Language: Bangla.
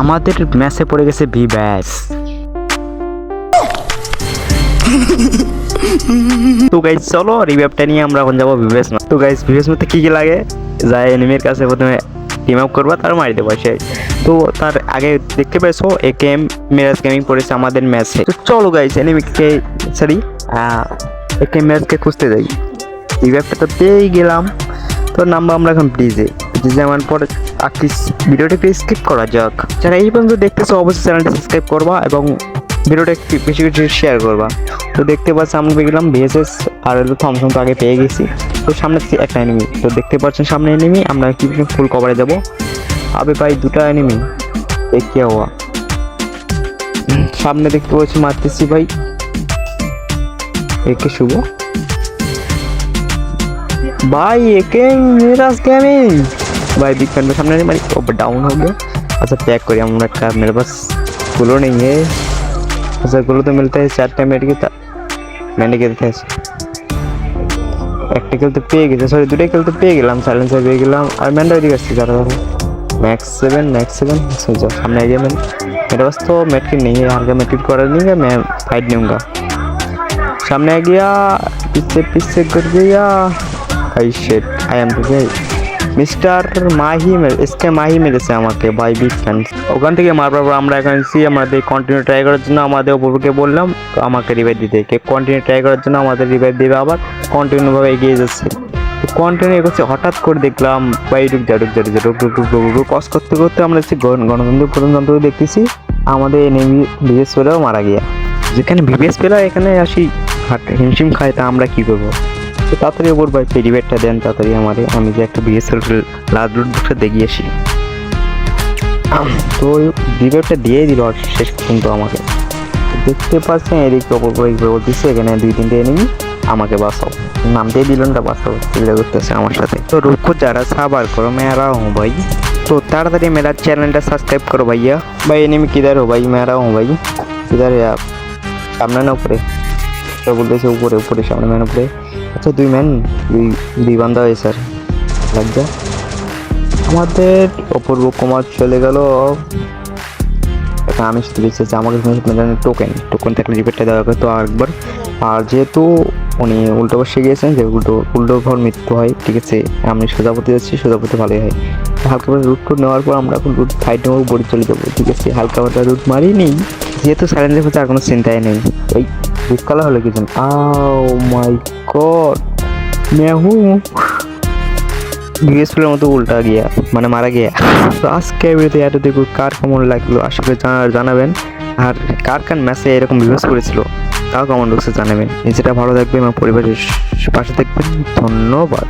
আমাদের ম্যাচে পড়ে গেছে ভি ব্যাস। তো গাইজ চলো রিভ্যাপটা নিয়ে আমরা এখন যাব ভিভেস তো গাইজ ভিভেস মধ্যে কী কী লাগে? যায় এনিমির কাছে প্রথমে টিম আপ করবা তার মারি দেবো সে তো তার আগে দেখতে পেয়েছ এ কেম মিরাজ গেমিং পড়েছে আমাদের ম্যাচে। তো চলো গাইজ এনিমিকে সরি এ কেম মিরাজকে খুঁজতে যাই। রিভ্যাপটা তো পেয়েই গেলাম। তো নামবো আমরা এখন প্লিজে প্লিজে আমার পরে আজকে ভিডিওটাকে স্কিপ করা যাক। যারা এই পর্যন্ত দেখতেছো, অবশ্যই চ্যানেলটি সাবস্ক্রাইব করবা এবং ভিডিওটা একটু বেশি বেশি শেয়ার করবা। তো দেখতে পাচ্ছি আমরা গেলাম ভিএসএস আর এল থমসম তো আগে পেয়ে গেছি। তো সামনে একটা এনিমি তো দেখতে পাচ্ছেন সামনে এনিমি আমরা কি ফুল কভারে যাব আবে ভাই, দুটো এনিমি দেখি হওয়া? সামনে দেখতে পাচ্ছি, মারতেছি ভাই। একে শুভ? ভাই, একে মিরাজ গেমিং भाई बिग फैन में सामने नहीं मारी ओ डाउन हो गया अच्छा पैक करिए हम का मेरे पास गुलो नहीं है अच्छा गुलो तो मिलता है चार टाइम मेड की मैंने খেলতে আছে একটা খেলতে পেয়ে গেছে সরি দুটোই খেলতে পেয়ে গেলাম সাইলেন্সার পেয়ে গেলাম আর ম্যানটা ওইদিকে আসছে যারা যারা मैक्स सेवन मैक्स सेवन जाओ सामने आ गया मैं मेरे पास तो मेटकिट नहीं है हल्का मेटकिट करा नहीं है मैं फाइट लूँगा सामने आ गया पीछे पीछे कर गया आई शिट आई एम गई মিস্টার মাহি এসকে মাহি মেরেছে আমাকে বাই বিগ ফ্যান ওখান থেকে মারবার পর আমরা এখন এসেছি আমাদের কন্টিনিউ ট্রাই করার জন্য আমাদের অপরকে বললাম আমাকে রিভাইভ দিতে। কে কন্টিনিউ ট্রাই করার জন্য আমাদের রিভাইভ দেবে আবার কন্টিনিউভাবে এগিয়ে যাচ্ছে। কন্টিনিউ এগোচ্ছে, হঠাৎ করে দেখলাম বাই ডুক যা ডুক যা ডুক ডুক ডুক ডুক ডুক কস করতে করতে আমরা গণ- গণতন্ত্র প্রজাতন্ত্র দেখতেছি, আমাদের এনিমি বিএস পেলেও মারা গিয়া। যেখানে বিবিএস পেলা এখানে আসি হিমশিম খায়, তা আমরা কি করব? তো তাড়াতাড়ি ওপর ভাই পেরিবেটটা দেন তাড়াতাড়ি আমারে আমি যে একটা বিএসএল লাল রুট বুকটা দেখিয়ে আসি তো রিভেটটা দিয়ে দিল আর শেষ পর্যন্ত আমাকে দেখতে পাচ্ছেন এদিকে অপর একবার বলতেছে এখানে দুই তিনটে এনিমি আমাকে বাঁচাও নামতেই দিল না বাঁচাও চিল্লা করতেছে আমার সাথে তো রুখো যারা সাবার করো মেরা হুঁ ভাই तो ताड़ाताड़ी मेरा चैनल सब्सक्राइब करो भैया भाई एनिमी किधर हो भाई मैं आ रहा हूँ भाई किधर है आप সামনে না তো বলতেছে উপরে উপরে, সামনে ম্যান উপরে। আচ্ছা দুই ম্যান দুই দুই বান্ধা হয়ে, স্যার। লাগবে আমাদের অপূর্ব কুমার চলে গেল। আমি শুধু বেঁচেছি আমাকে টোকেন টোকেন থাকলে রিপেটটা দেওয়া তো আরেকবার, আর যেহেতু উনি উল্টো বসে গিয়েছেন, যে উল্টো উল্টো ঘর মৃত্যু হয়, ঠিক আছে, আমি সোজাপতি যাচ্ছি সোজাপতি ভালোই হয়। হালকা করে রুট টুট নেওয়ার পর আমরা এখন রুট ফাইট নেব বড়ি চলে যাব, ঠিক আছে? হালকা পাতলা রুট মারি নেই যেহেতু সাইলেন্সের প্রতি আর কোনো চিন্তাই নেই। এই বুকালা হলো কিছু আও মাই গড मैं हूँ বিএসপির মতো উল্টা গিয়া মানে মারা গিয়া। তো আজকে ভিডিওতে এত দেখো কার কেমন লাগল আশা করি জানা- জানাবেন। আর কার কার ম্যাচে এরকম বিভাস করেছিল, তাও কমেন্ট বক্সে জানাবেন। নিজেরা ভালো থাকবেন আমার পরিবারের পাশে থাকবেন। ধন্যবাদ।